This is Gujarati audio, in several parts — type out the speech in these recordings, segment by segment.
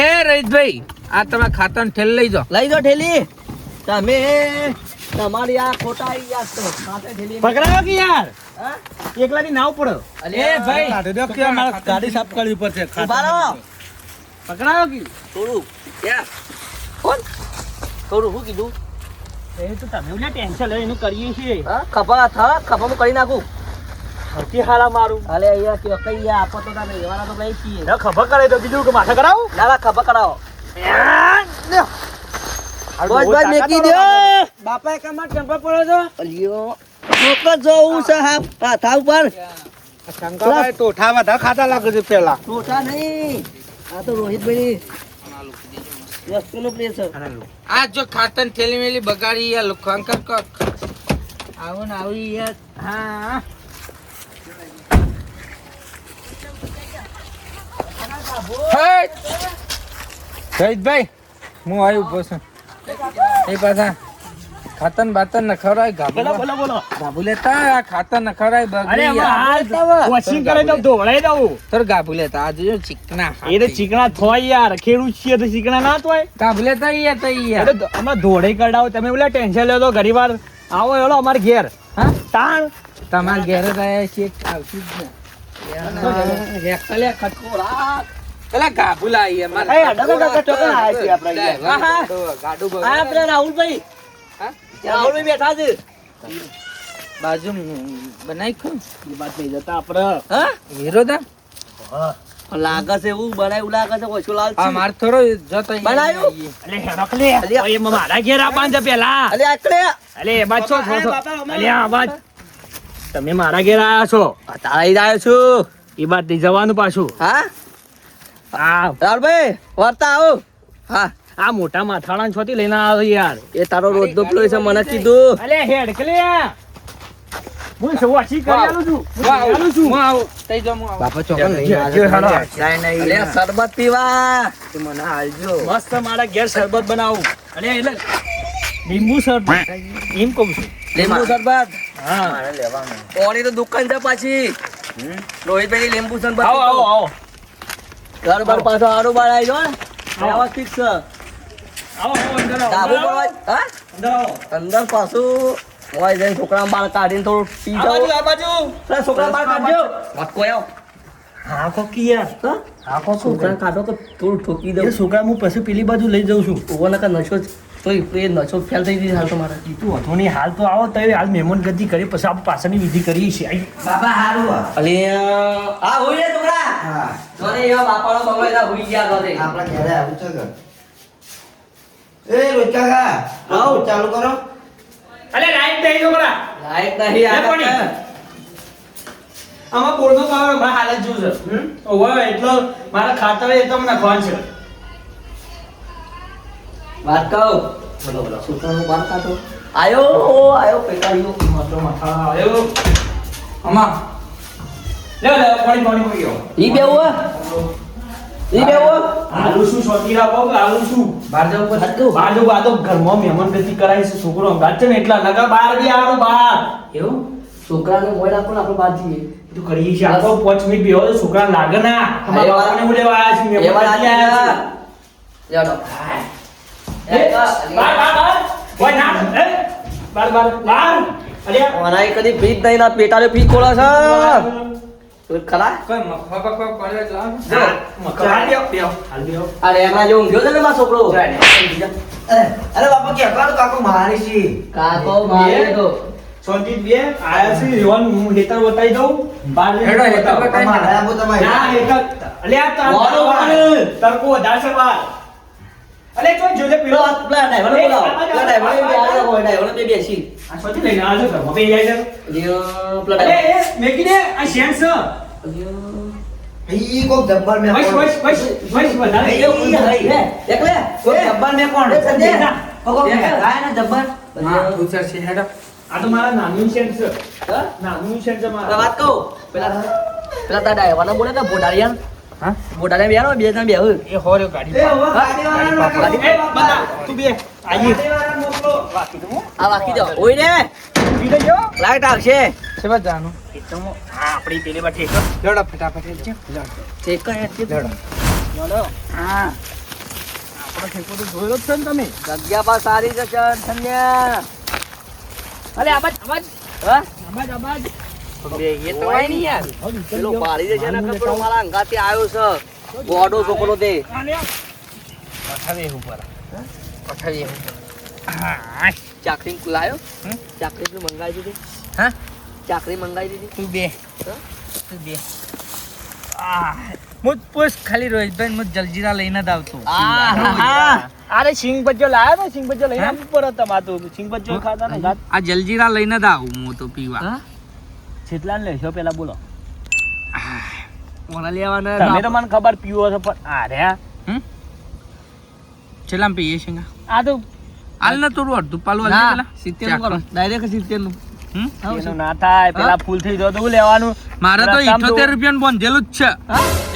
એ રહીશભાઈ આ તમે ખાતર ઠેલ લઈ જાઓ. લઈ જાઓ ઠેલી. તમે તમારી આ ખોટા પકડાયો કે યાર? એકલા ની નાવ પડો. એ ભાઈ ગાડી સાફ કરવી પડશે પકડાયો કે? થોડું યાર. કોણ થોડું શું કીધું? એ તો તમે ટેન્શન લે એનું કરીએ છીએ. ખપા ખભા થા ખભામાં કરી નાખું. હાલા મારું. હાલે અહીંયા કે કઈ આપો તો તમે એવાના તો લઈ છીએ. ના ખબર કરે તો બીજું કે માથા કરાવું? ના ના ખભા કરાવો. બસ બસ મેકી બાપા પડો છો અલ્યો હાથા ઉપર. શંકરભાઈ ટોઠા બધા ખાતા લાગે છે પેલા. ટોઠા નહીં. આ તો રોહિતભાઈ વસ્તુનો આ જો ખાતર થેલી મેલી બગાડી યાર લોખાંકર કર આવો ને આવી યાર. હા. શહીદભાઈ હું આવ્યું પછી. એ પાછા ખાતર બાતર ન ખવડાય બોલો ગાભુ બોલો ખાતર ન ખવડાય અરે બગડી એમાં યાર. હાલ વોશિંગ કરે તો ધોવડાઈ દઉં. તોર ગાભુ લેતા આ જોજો ચીકણા એ તો ચીકણા થોય યાર ખેડૂત છીએ તો ચીકણા ના થોય. ગાભુ લેતા યાર તો યાર અમે ધોળે કઢાવો તમે બોલે ટેન્શન લેતો ઘણી વાર આવો એલો અમારે ઘેર. હા? તાણ. તમારા ઘેર જ છીએ આવતી જ ને. રેકલે ખટકો રાખ. પેલા ગાભુ લાવી. આ રાહુલભાઈ. રાહુલભાઈ બેઠા છે. બાજુ બનાવી ખો એ વાત નહીં જતા હા? લાગે છે એવું બનાવ્યું લાગે છે ઓછું લાલ આ માર થોડો જતો બનાવ્યું? અલે મારા ઘેર આવવાનું છે પેલા. અલે આકડે અલે એ છો છો છો. અલે આ તમે મારા ઘેર આયા છો. તારા ઈ આવ્યો છું. એ બાદ જવાનું પાછું. હા? આ રાહુલભાઈ વર્તા આવો. હા આ મોટા માથાળા છોથી લઈને આવ્યો યાર. એ તારો રોજ નો પેલો છે મને કીધું. અલે હેડ કે હું શું કરી આલું છું? હું આલું છું? હું આવું. તઈ જાઉં હું બાપા ચોકન લઈને આવ્યો છે. અલે શરબત પીવા. મને હાલજો. મસ્ત મારા ઘેર શરબત બનાવું. અલે એટલે લીંબુ શરબત. એમ કહું છું. લીંબુ શરબત? હા. ઓની તો દુકાન છે પાછી. રોહિતભાઈ લીંબુ શરબત આવો આવો આવો. ઘર બાર પાછો આડું બાર આવી. ને વ્યવસ્થિત છે. આવો અંદર આવો. ડાબુ અંદર પર આવો. હોય- હા? અંદર આવો. અંદર પાછું. હોય જઈને છોકરા બાર કાઢીને થોડું પી જાઓ. આ બાજુ છોકરા બાળ કાઢજો. વાત આવો. હા? કોકી યાર હા હા છોકરા કાઢો કે થોડું ઠોકી દઉં? છોકરા હું પછી પેલી બાજુ લઈ જાઉં છું. ઊભો નકર નશો જ. તો એ નશો ફેલ થઈ ગઈ હાલ તો ઈ તું હતો નહીં. હાલ તો આવો તો હાલ મહેમાન ગતિ કરી પછી આપણે પાછળની વિધિ કરી છે આઈ. અલે આ હોય ને છોકરા હા. જોને એવા બાપાનો બંગલો એના હુઈ ગયા ઘરે આપણા ઘરે આવું છે ઘર. એ રોજ આવો ચાલુ કરો. અલે લાઈટ દઈ છોકરા. લાઈટ નહીં લે પાણી. આમાં પાવર મારા હાલ જ જોઉં છે. ઓવે એટલો મારા ખાતર એ તમને નાખવાનું છે. વાત કહું. બોલો બોલો. છોકરાનો બાર કાઢો આયો આયો પેટાડ્યો માથો માથા આયો. અમા લે લે પાણી પાણી પી ગયો ઈ બેવું ઈ બેવું આલુ શું શોધી રાખો કે આલુ શું? બહાર જવું પડે આ તો ઘરમાં મહેમાન ગતિ કરાય છે છોકરો છે ને એટલા નગા બહાર બી આવો બહાર. એવું? છોકરાને મોય રાખો ને આપણે બહાર જઈએ. તું કરીએ છીએ આખો પાંચ મિનિટ બેહો તો છોકરા લાગે ના. અમારા બાપાને હું લેવા આવ્યા એવા મહેમાન આવ્યા લાગ્યા લેડો એ, બાર બાર બાર ઓય ના એ બાર બાર બાર અરે ઓરાય કદી ભીત નહીં ના પેટાડ્યો પી કોળા છે. તું કોઈ મખવા બખવા પડે તો જો મક્કા હાલ દ્યો, હાલ દ્યો. આ રેગણા જેવો ઊંઘ્યો ને મારો છોકરો? અરે અરે બાપા કે તો કાકો મારી છે. કાકો મારે તો. શાંતિ બે આયા છે હું હેતર બતાવી દઉં. બાર હેડો, હેતર બતાવો. તમારે. ના હેતર. અલ્યા તાર વાળો વાળો. તરકો વધારે બાર. અલે તો જોજે પેલો આ પેલા ડ્રાઈવરને બોલાવો. પેલા ડ્રાઈવરને બે આગળ હોય, ડ્રાઈવરને બે બેસી. આ શોધી લઈને આવજો ઘરમાં બે જાય લ્યો, પેલા અલે એ મેકી દે આ શેન છે લ્યો. ઈ કોક જબ્બર મે વૈશ વૈશ વૈશ વૈશ વધારે એ, ઈ હઈ, હે, એકલે. કોક જબ્બર મે કોણ એ સંજય. મે મેકાય ને જબ્બર હા પૂછે છે હેડો આ તો મારા નાનું શેન છે હા? નાનું શેન છે મારા વાત કહું. પેલા પેલા તારા ડ્રાઈવરને બોલે ને બોટાળિયા? હા? બોટાળિયા બેહાડો, બે જણા બેહો. એ હોર્યો ગાડી બતા તું બે આજી આ વાકી દો. ઓય ને, લાઈટ આવશે. છે બા જાનું એકદમ હા આપણી પેલી બાર ઠેકો લડો ફટાફટ છે લડો. લડો. હા. આપણો ઠેકો તો જોયેલો જ છે ને તમે? જગ્યા પર સારી છે ચણ અરે અલે આબાજ આબાજ હા આબાજ આબાજ એ તો હોય નહીં યાર. પેલો પાડી દે છે ને પેલો મારા અંગાથી આવ્યો છે. ગોડો છોકરો તે. પઠાવી ઉપર. પઠાવી ચાકરી લાયો? ચાકરી મંગાવી દીધી? હા? ચાકરી મંગાવી દીધી? તું બે. તું બે. મુજ પૂછ ખાલી રોહિતભાઈ મુજ જલજીરા લઈને જ આવતો. અરે સિંગ બચ્ચો લાયો ને? સિંગ લઈને ઉપર તમારું સિંગ બચ્ચો ખાતા ને? આ જલજીરા લઈને જ આવું હું તો પીવા? છેટલા ને લેશો પેલા બોલો. કોના લેવાના તમે તો મને ખબર પીવો છો પણ આ રહ્યા હમ? છેલ્લા પીએ છે આ તો હાલ ના થોડું અડધું પાલું હાલ પેલા. સિત્તેરનું કરો. ડાયરેક્ટ સિત્તેરનું? ના થાય પેલા ફૂલ થઈ જાય હું લેવાનું. મારે તો ઇઠોતેર રૂપિયા બોંધેલું જ છે?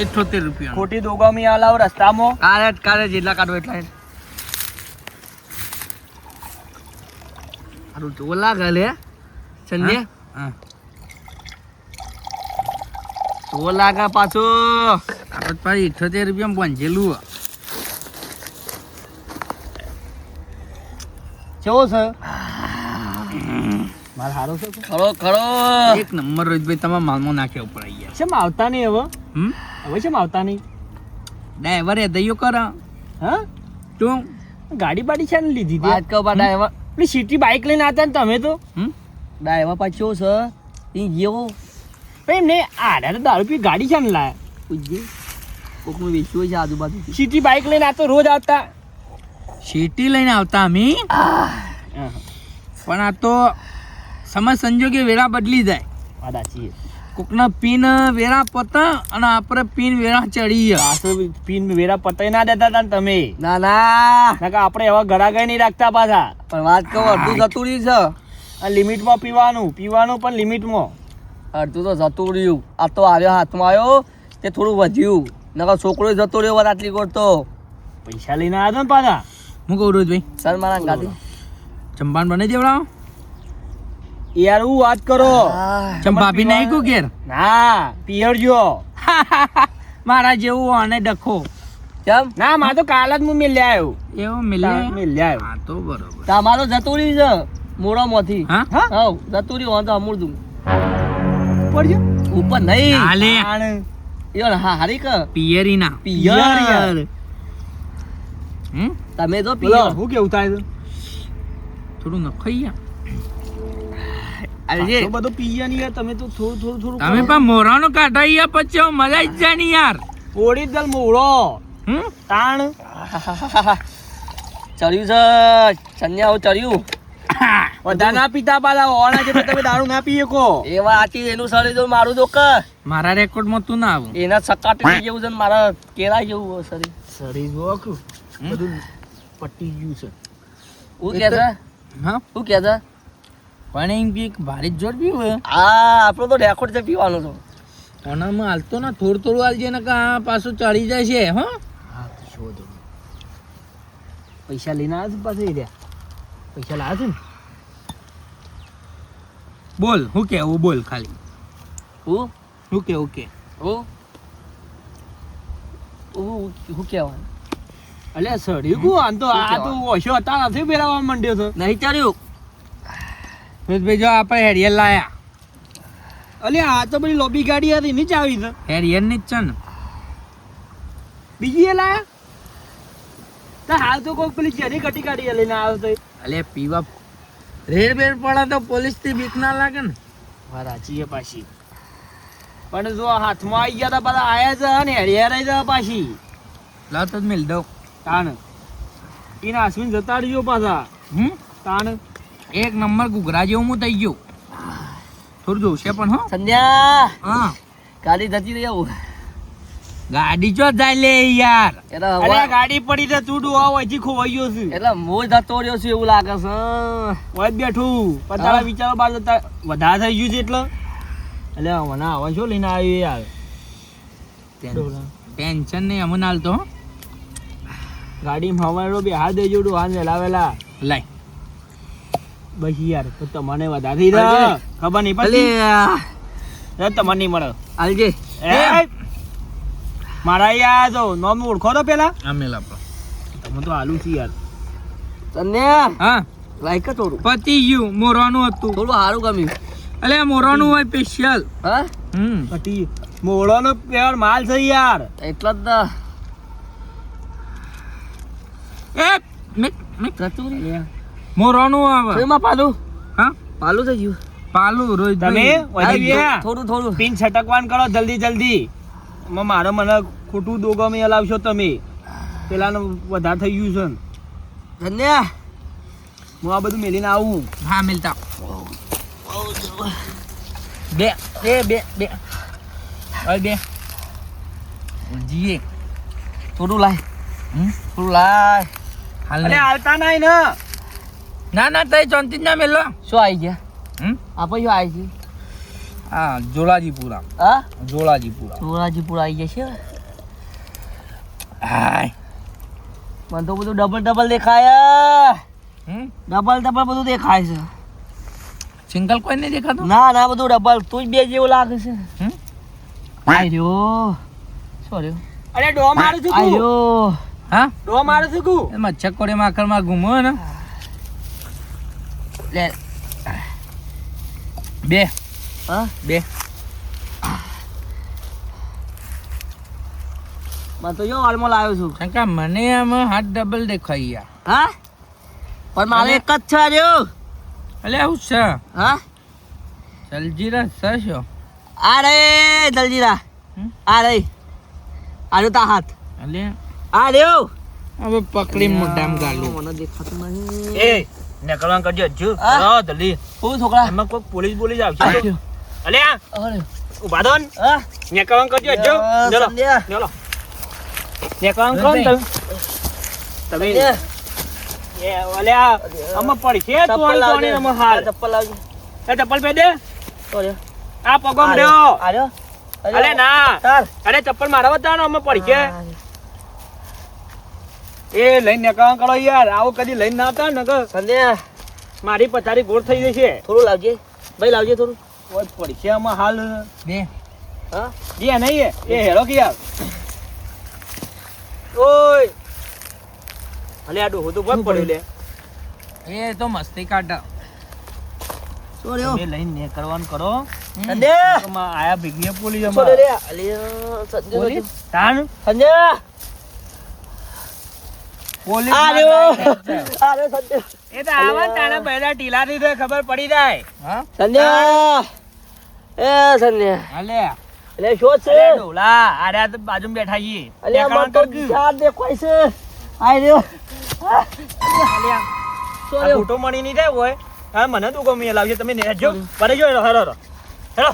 ઇઠોતેર રૂપિયા ખોટી દોગામી આલાવ રસ્તામાં. કારે કારે જેટલા કાઢો એટલા સંજય હા. તો લાગા પાછો. આ તો પાછી ઇઠોતેર રૂપિયા હે. કેવો છે? મારે સારો છે ખરો ખરો. એક નંબર રોહિતભાઈ તમારા માલમાં નાખ્યા ઉપર આવી ગયા. શેમ આવતા નહીં હવે? હવે શેમ આવતા નહીં? ડ્રાઈવર એ દઈયો કર. હા? તું? ગાડી બાડી છે ને લીધી વાત કહો બા ડ્રાઈવર. પેલી સિટી બાઇક લઈને આવતા ને તમે તો? ડ્રાઈવર પાછો છે? ઈ જેવો પણ એમને આડા તો દારૂ પી ગાડી છે ને લાયા પૂછજે કોકનું વેચ્યું હોય છે આજુબાજુ. સિટી બાઇક લઈને આ તો રોજ આવતા. સિટી લઈને આવતા અમે? પણ આ તો સમય સંજોગે વેરા બદલી જાય. વાત સાચી છે. કોકના પીન વેરા પતા અને આપણે પીન વેરા ચડી પાછો પીન વેરા પતાઈ ના દેતા હતા ને તમે. ના ના. નકર આપણે એવા ગળાગાય નહીં રાખતા પાછા. પણ વાત કહો અડધું જતું છે. લિમિટમાં પીવાનું પીવાનું પણ લિમિટમાં. અડધું તો જતું રહ્યું. આ તો આવ્યો હાથમાં આવ્યો તે થોડું વધ્યું. નકર છોકરો જતો રહ્યો વાત આટલી કરતો પૈસા લઈને આવ્યો ને પાછા? હું કહું રોહિતભાઈ સર મારા ગાડી. ચંપાન બને દેવડાવો યાર હું વાત કરો. ચંપાપી નહીં કો ઘેર? ના પિયર જો મારા જેવું અને ડખો. કેમ? ના મારે તો કાલ જ હું મેલ્યા આવ્યો. એવો મિલે મેલ્યા આવ્યો. તો બરોબર. તમારો જતુરી રહ્યું છે મોડામાંથી હા? હા હા જતું રહ્યું વાંધો પડજો ઉપર નહીં. હાલે. યાર હા હારી કે પિયરી. ના પિયર. યાર. હમ? તમે તો પિયર. હું કેવું થાય છે? થોડું નખાઈ આજે બધું પીયા નહીં યાર તમે તો થોડું થોડું થોડું તમે પણ મોરાનો કાઢાઈ પછી મજા જ જાય નહીં યાર. ઓડી દલ મોળો હમ? તાણ. ચડ્યું છે. સંન્યા હું ચડ્યું. બધા ના પીતા પાલા ઓણા છે તમે દારૂ ના પીએ કો. એ વાત આથી એનું સળી તો મારું તો ક. મારા રેકોર્ડમાં તું ના આવું. એના સકાટી જેવું છે ને મારા કેરા જેવું સરી શરીર. જોક બધું પટી ગયું છે. હું કે છે? હા? શું કે છે? પણ એમ કે ભારે જ જોર પીવું હોય આ આપણો તો રેકોર્ડ છે પીવાનો તો. ઓનામાં હાલતો ને થોડું થોડું હાલજે ને કા પાછું ચડી જાય છે હો. હા શોધો. પૈસા લઈને આવ્યા છે પાછા રહ્યા પૈસા લાવ્યા છે ને? બોલ હું કેવું? બોલ ખાલી. હું? હું કે? હું? કે હું હું કહેવાનું? આમ તો. આ તો ઓછો હતા નથી પહેરાવા માંડ્યો છે નહીં ચડ્યું જો આપણે હેરિયર લાયા. અલ્યા આ તો બધી લોબી ગાડી હતી નીચે આવી છે હેરિયરની જ છે ને. બીજી એ લાયા? તો હાલ તો કોઈ પેલી ચેરી કટી ગાડી લઈને આવ્યો તો. અલે પીવા રેડ બેડ પડે તો પોલીસથી બીક ના લાગે ને. વાત સાચી પાછી. પણ જો હાથમાં આવી ગયા તા પાછા આયા જ અને હેરિયા રહી જવા પાછી. લાત જ મિલ દઉં. તાણ. એના અશ્વિન જતા રહ્યો પાછા. હમ? તાણ. એક નંબર ઘૂઘરા જેવું હું થઈ ગયો. થોડું જોશે પણ હા. સંધ્યા! હા. ગાડી જતી રહી આવું. ગાડી જો જાય લે યાર? અરે ગાડી પડી તો તું વચ્ચે ખોવાઈ ગયો છે. એટલે હું જતો રહ્યો છે એવું લાગે છે. ઓય બેઠું. પણ તારા વિચારો બાદ વધારે થઈ ગયું છે એટલે? એટલે મને આવા શું લઈને આવ્યો યાર? ટેન્શન નહીં અમને હાલતો ગાડી હવારો બી હાથ દેજો ડો હાથ વેલાવેલા લાય. બસ યાર તો તમને વધારે ખબર નહીં પડે તમને નહીં મળે. હાલજે એ, મારા યાર જો નોમ ઓળખો તો પેલા. આ મેલા પર તમે તો આલુ છે યાર. તને હા. લાઈક થોડું. પતિ ગયું મોરવાનું હતું. થોડું સારું ગમ્યું. અલે મોરવાનું હોય સ્પેશિયલ હા? હમ. પતિ. મોરવાનો પ્યોર માલ છે યાર. એટલા જ ના એ મે મેં કચોરી. મોરવાનું આવે. એમાં પાલું? હા? પાલું થઈ ગયું. પાલું રોજ તમે થોડું થોડું. પિન છટકવાન કરો જલ્દી જલ્દી. મારો મને ખોટું દોગમે હલાવશો તમે. પેલાનું વધારે થઈ ગયું છે. કન્યા હું આ બધું મેલીને આવું. હા મેલતા. બે બે બે બે. અરે બે. જીએ. થોડું લાય? થોડું લાય. હાલ નહીં. હાલતા નહીં ને. ના ના તઈ ચોંતી ના મેલો શું આવી ગયા? હમ? આપો શું આવી છે? હા જોલાજીપુરા. હા? જોલાજીપુરા. જોલાજીપુરા આવી જશે? છે હાય. મને તો બધું ડબલ ડબલ દેખાય હમ? ડબલ ડબલ બધું દેખાય છે. સિંગલ કોઈ નહીં દેખાતું? ના ના બધું ડબલ તું જ બે જેવું લાગે છે. હમ? સોરી અરે ડો મારું છું આયો હા? ડો મારું છું કું એમાં ચકોરે માકડમાં ઘૂમો ને. લે. બે. હા બે. મને તો જો હાલમાં લાવ્યો છું. શંકા મને આમાં હાથ ડબલ દેખાઈ ગયા હા? પણ મારે એક જ છે રહ્યો એટલે આવું છે? હા? જલજીરા સશો આ રે દલજીરા હમ? આ રે. આજો તા હાથ. એટલે આ રહ્યો હવે પકડી મોઢામ ગાલું. મને દેખાતું નહીં. એ નીકળવાનું કરજો. હજુ હા? દલી હું છોકરા? એમાં કોઈ પોલીસ બોલીસ આ આવશે રહ્યો. અલે આ. અરે. ઊભા દો ને. હા. નીકળવાનું કરજો અ, ચલો. ચલો નીકળવાનું કરો ને તમે. તમે. એ આ આમાં પડશે લાવજે. તોડીને આમાં હાલ. ચપ્પલ લાવજે. એ ચપ્પલ પહેર દે. આ પગમ રહ્યો રહ્યો. આ રહ્યો. આ અલે ના. અરે ચપ્પલ મારા બતાવો આમાં પડશે એ લઈને નીકળવાનું કરો યાર. આવું કદી લઈને ના આવતા ને સંધ્યા મારી પથારી ગોળ થઈ જશે. થોડું લાવજે. ભાઈ લાવજે થોડું. ઓય પડશે આમાં હાલ? બે. હા? બે નહીં એ. એ હેરો કે યાર. ઓય! અલે આ ડોહો તો બહુ પડ્યો લે? એ તો મસ્તી કાઢા. લઈને કરવાનું કરો. આયા ભેગી પોલીસ અમાર. તાન પોલીસ એ તો આવા પહેલા ટીલા થી તો ખબર પડી જાય. હા? સંધ્યા એ સંધ્યા અલે એટલે શું છે. અરે ડોલા તો બાજુમાં બેઠા છીએ. અલ્યા મને તો. ચાર દેખાય છે. આઈ રહ્યો. અલ્યા, શું આ ફોટો મળી નહીં જાય હોય? હા મને તું ગમી લાવજો તમે નેજો પડે જો. હેરો હેરો. હેરો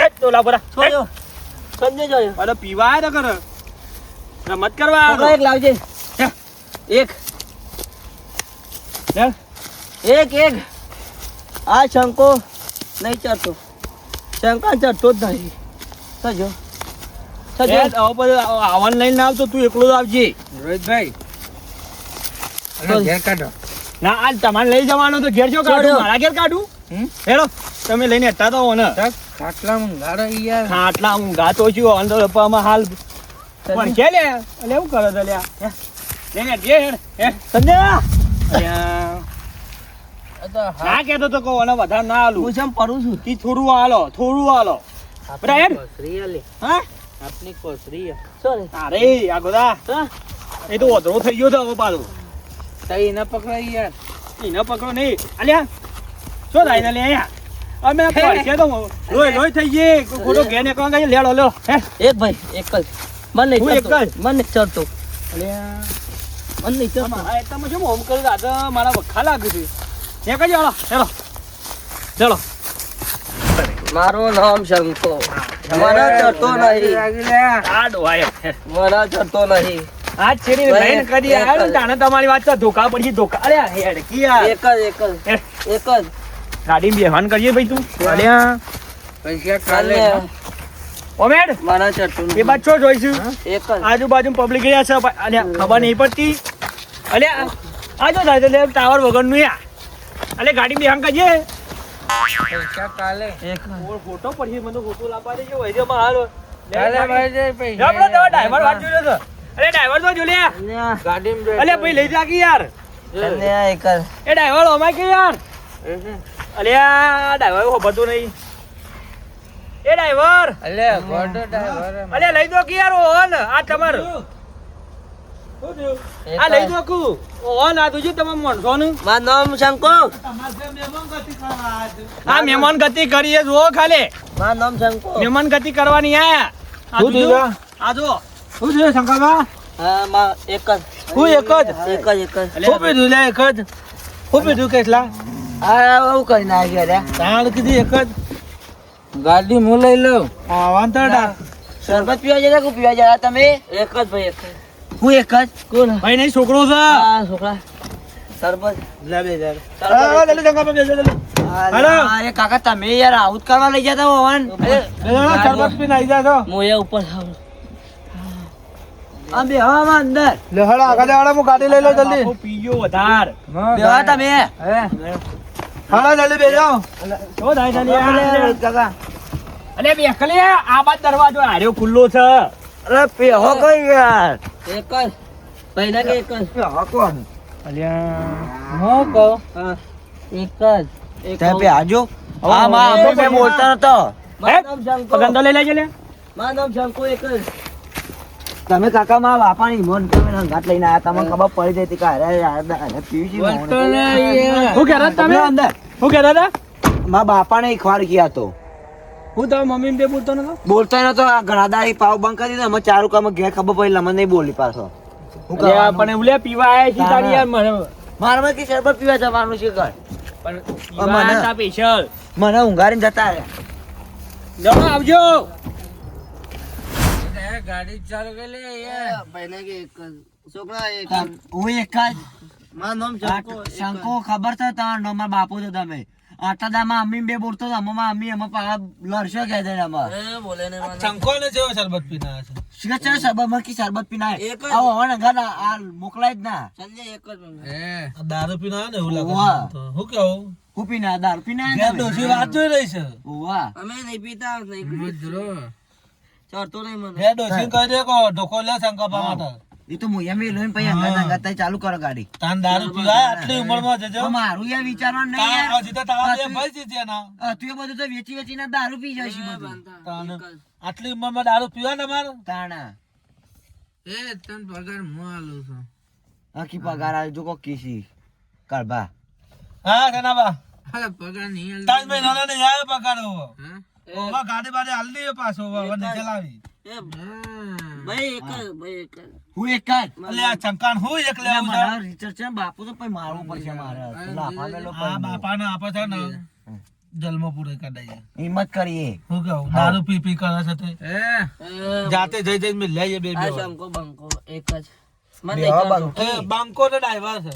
એ ડોલા પરા છોડ્યો સંજય જોયો. અરે પીવા આવ્યા તો કર રમત કરવા એક લાવજે. એક. એક એક. આ શંકો નહીં ચડતો. શંકા ચડતો જ નથી સજો સજો આવો લઈને આવતો તું એકલો જ આવજે. રોહિતભાઈ. ઘેર કાઢો. ના આ તમારે લઈ જવાનો તો ઘેર જો કાઢું મારા ઘેર કાઢું? હેલો તમે લઈને હતા તો ને. ખાટલા યાર. છું અંદર હાલ. પણ છે લે એવું કરે લ્યા હે? ને જે હેડ હે? સંજય અલ્યા. આ તો હા. ના કેતો તો કહો અને વધારે ના આલું હું જેમ પડું છું. તી થોડું આલો થોડું આલો બરાબર હે. હા? આપની કોસરી શું રે અરે આ ગોદા. એ તો ઓધરો થઈ ગયો તો હવે પાછું. તઈ ન પકડાઈ યાર. એને પકડો નહીં. અલ્યા શું થાય ને લે અહીંયા? અમે પડશે તો લોહી લોહી થઈ ગઈ. ખોટો ઘેર ને કહો લેડો લો હે? એક ભાઈ એક જ. મન એક જ. મને ચડતો. અલ્યા. મન નહીં ચડતો તમે શું હોમ કર્યું દાદા મારા વખા લાગ્યું છે. ને કઈ ચાલો ચાલો ચાલો. મારું નામ શંકો મને ચડતો નહીં. આ ડોહાય મને ચડતો નહીં. આ છેડી લઈને કદી આવ્યો ને તાણે તમારી વાત તો ધોકા પડી ધોકા. અરે હેડ એક જ એક જ. એક જ. ગાડી બેહાન કરીએ ભાઈ તું? અલ્યા. પૈસા કાલે ઓમેડ મારા ચડતો એ છો જોઈશું. એક આજુબાજુ પબ્લિક રહ્યા છે અને અલ્યા ખબર નહીં પડતી. અલે આ જો દાદા ટાવર વગરનું યા. અલે ગાડી કાલે. એક ફોટો પડશે મને તો ફોટો લાવવા દેજો હોય છે હાલ. ચાલે ભાઈ જય પૈ જા પેલો ડ્રાઈવર વાત જોઈ રહ્યો અરે ડ્રાઈવર તો જો લે. અલ્યા, અલે ભાઈ લઈ જા કે યાર. એ ડ્રાઈવર ઓમાય કે યાર? અલે આ ડ્રાઈવર હોભતું નહીં. ડ્રાઈવર. અલે ગોડો ડ્રાઈવર અલે લઈ દો કે યાર ઓન આ તમાર. આ લઈ દો કુ. ઓન આ તુજી તમે માણસો ને મારું નામ શંકો. આ મહેમાન ગતિ કરીએ જો ખાલે. મારું નામ શંકો. મહેમાન ગતિ કરવાની આ. શું દીધો આ જો શું દીધો શંકરબા હા માં એક જ. હું એક જ? એક જ એક જ. પીધું લે એક જ? પીધું કેટલા? આ. તાણ કીધી એક જ? ગાડી હું લઈ લઉં વાંધો શરબત પીવા જતા કે પીવા જતા તમે એક જ ભાઈ એક જ હું એક જ કોણ ભાઈ નહીં છોકરો છે હા છોકરા શરબત લે બે હજાર. હા, લે લે પર બે હજાર લે લે. અરે કાકા તમે યાર આઉટ કરવા લઈ જતા હોવાન બે જણા શરબત પીને જા. હું ઉપર થાઉં. આ બે હવામાં અંદર લે હળો આગળ હળો હું ગાડી લઈ લઉં જલ્દી પીજો વધાર બેવા તમે હળો જલ્દી બેજો. શું થાય છે? અરે કાકા અલે બે ખલે આ બાદ દરવાજો હાર્યો ખુલ્લો છે. અરે પેહો કઈ યાર? એક જ. પહેલા કે એક જ? અલ્યા હું કો હા. એક જ. તે પે આજો હા માં અમે બોલતા નતો. હે? પગંદો લઈ લેજે લે. માં નામ શંકુ એક જ. તમે કાકા માં વાપાણી મોન તમે ઘાટ લઈને આયા? તમને ખબર પડી જતી કે અરે અરે પીવી બોલતો કહેતા તમે? અંદર. હું કહેતા હતા? મારા બાપાને ખવાડ ગયા તો. હું તો મમ્મી બે બોલતો નતો? બોલતો નતો આ ઘણા દાડી પાવ બંધ કરી દીધો. અમે ચારુ કામ ઘેર ખબર પડી મને નહીં બોલી પાછો. હું અલ્યા, પણ એવું લે પીવા આયા છે તારી યાર મને મારામાં કે શરબત પીવા જવાનું છે ઘર. પણ મને- સ્પેશિયલ મને ઊંઘારીને જતા રહે જાઓ, ગાડી ચાલુ કરી લે યાર. છોકરા હું એક જ. મારું નામ શંકો શંકો ખબર છે તમારું નામ મારા બાપુ છે તમે? આટલા દામાં અમી બે બોલતો હતો અમ્મા અમી અમે પા લડશો કે છે અમાર શંકો ને જેવો શરબત પીના છે. શું છે? શરબતમાં કી શરબત પીના આવો હવે ઘર આ મોકલાય જ ના. સંજે દારૂ જ આવે ને એવું લાગે તો. હું કેવું હું પીના દારૂ પીના ડોશી વાત જોઈ રહી છે. ઓવા અમે નહીં પીતા નહીં મુજરો ચડતો નહીં મને. ઘેર ડોશી કહી દે કે ઢોકો લે શંકરબા માટે. એ તો હું એમ લોહીને પછી અંગત અંગત ચાલુ કરો ગાડી. તાન દારૂ પીવાય આટલી ઉંમરમાં જજો. મારું યાર વિચારવાનું નહીં યાર. હજી તો તારા બે ભાઈ છે ત્યાંના. તું બધું તો વેચી વેચીને દારૂ પી જાય છે બધું. તાન આટલી ઉંમરમાં દારૂ પીવાય ને તાણા. એ તન પગાર હું આલું છું. આખી પગાર આવી જો કો કીસી કરબા હા સનાબા અરે પગાર નહીં તાજ ભાઈ નાના ને યાર પગાર હા? ઓવા ગાડી બાડી હાલ દે પાછો ઓવા, નીચે લાવી ભાઈ એક ભાઈ એક હું એક જ. એટલે આ ચંકાન હું એક લેવું મારા રિચર્જ છે બાપુ તો પછી મારવું પડશે મારે. લાફા મેલો હા. બાપાને આપો છે ને જલમો પૂરે કરી હિંમત કરીએ. હું કહું દારૂ પી પી કરે છે તે. જાતે જઈ જઈને મિલ લઈએ બે બે બંકો બંકો એક જ. મને. બંકો. તો ડ્રાઈવર છે.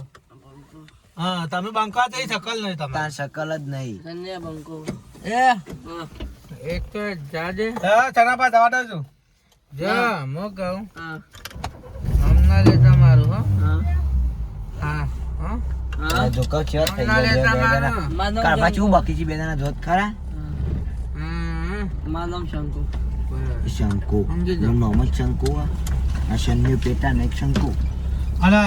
હા તમે બાંકા જઈ શકલ નહીં તમે શકલ જ નહીં. ધન્ય બંકો. એ. હા, એક તો જાજે. હા ચનાપા જવા દઉં છું જો હું. કહું. હા, હમના લે તમારું હો. હા, હા હા. જો કર છે થઈ ગયો કાઢવા શંકુ. બાકી છે બે જણા જોત ખરા? હમ. મારું શંકુ. શંકુ. નામ જ શંકુ આ. શન્ય પેટા ને એક શંકુ. અને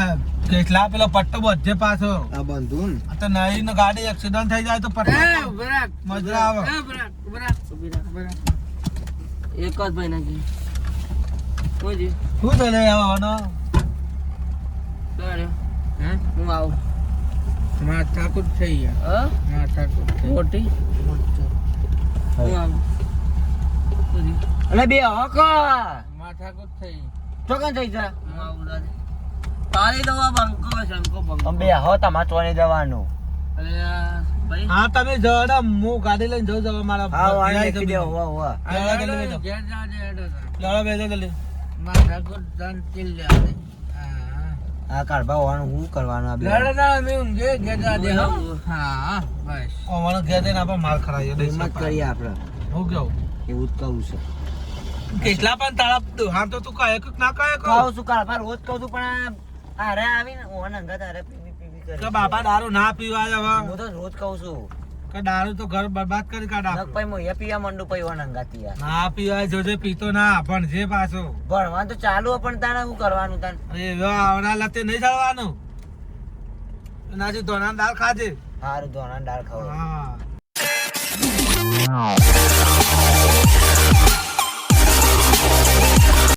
કેટલા પેલો પટ્ટો બધે પાછો. આ બંધુ આ તો નવી નો ગાડી એક્સિડન્ટ થઈ જાય તો પટ્ટો બરાક મજા આવે. એક જ ભાઈ નાખી. શું ચાલે આવવાનો? હે? હું આવું. માથાકૂટ થઈ ગયા હા? માથાકૂટ થઈ મોટી? હું આવું. હું બે હક. માથાકૂટ થઈ ચોકન થઈ જા. હું આવું તારી દવા બંકો શંકો બંકો અંબે હો તમા ચોને જવાનું. અરે ભાઈ. હા તમે જડો હું ગાડી લઈને જઉં જવા મારા હા વાણ જાય દે હોવા હોવા. લડો જલ્દી તાર. લડો બેસો જલ્દી. માથાકૂટ જાન ચીલ જાજે. હા. આ કાઢવા હોવાનું હું કરવાનું આ બે? લડો ના અમે ઊંઘે ઘેર જાજે હો. હા બસ. અમારો ઘેર ના આપણે માર ખરાય દે હિંમત કરીએ આપણે. હું કેવું એવું જ કહું છું. કેટલા પણ તાળા હા તો તું કહે કે ના કહે કહું છું કાળ પર રોજ કહું છું પણ આવી આવીને ઓન અંગત અરે પીવી પીવી કરે કે બાપા દારૂ ના પીવા હવે. હું તો રોજ કહું છું. કે દારૂ તો ઘર બરબાદ કરી કાઢ નક. પછી મોયે પીવા મંડુ પઈ ઓન અંગાતી યાર ના પીવાય જોજે પીતો ના પણ જે પાછો. ભણવાનું તો ચાલુ હે, પણ તારે શું કરવાનું તાન? એ આવના લતે નહીં ચડવાનું એનાથી ધોના દાળ ખાજે. હારું ધોણા દાળ ખાવ હા.